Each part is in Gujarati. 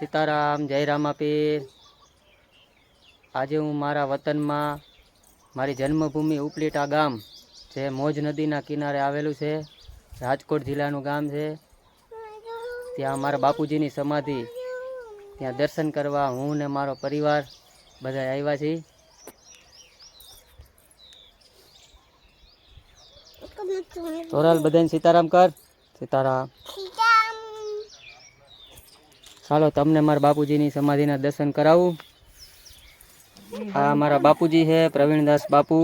સીતારામ જય રામાપીર આજે હું મારા વતનમાં મારી જન્મભૂમિ ઉપલેટા ગામ, જે મોજ નદીના કિનારે આવેલું છે, રાજકોટ જિલ્લાનું ગામ છે. ત્યાં મારા બાપુજીની સમાધિ, ત્યાં દર્શન કરવા હું ને મારો પરિવાર બધા આવ્યા છીએ. તોરાલ બધાને સીતારામ કર. સીતારામ. ચાલો તમને મારા બાપુજીની સમાધિના દર્શન કરાવું. આ મારા બાપુજી છે, પ્રવીણદાસ બાપુ.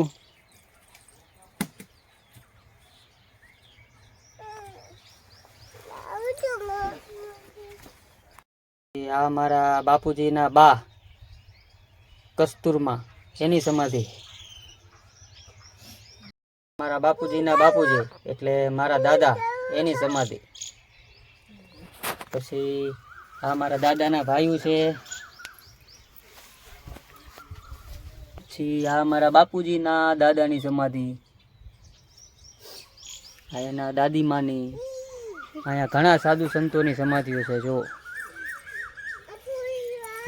આ મારા બાપુજીના બા, કસ્તુરમાં, એની સમાધિ. મારા બાપુજીના બાપુજી, એટલે મારા દાદા, એની સમાધિ. પછી આ મારા દાદાના ભાઈઓ છે. પછી આ મારા બાપુજીના દાદાની સમાધિ. એના દાદીમાની. અહીંયા ઘણા સાધુ સંતોની સમાધિઓ છે જો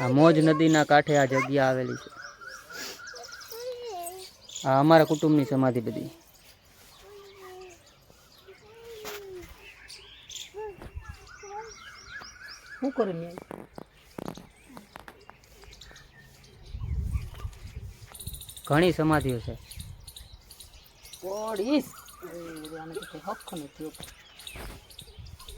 આ મોજ નદીના કાંઠે આ જગ્યા આવેલી છે. આ અમારા કુટુંબની સમાધિ બધી. શું કરું મેં ઘણી સમાધિઓ છે. પડીશ આને તો હક નથી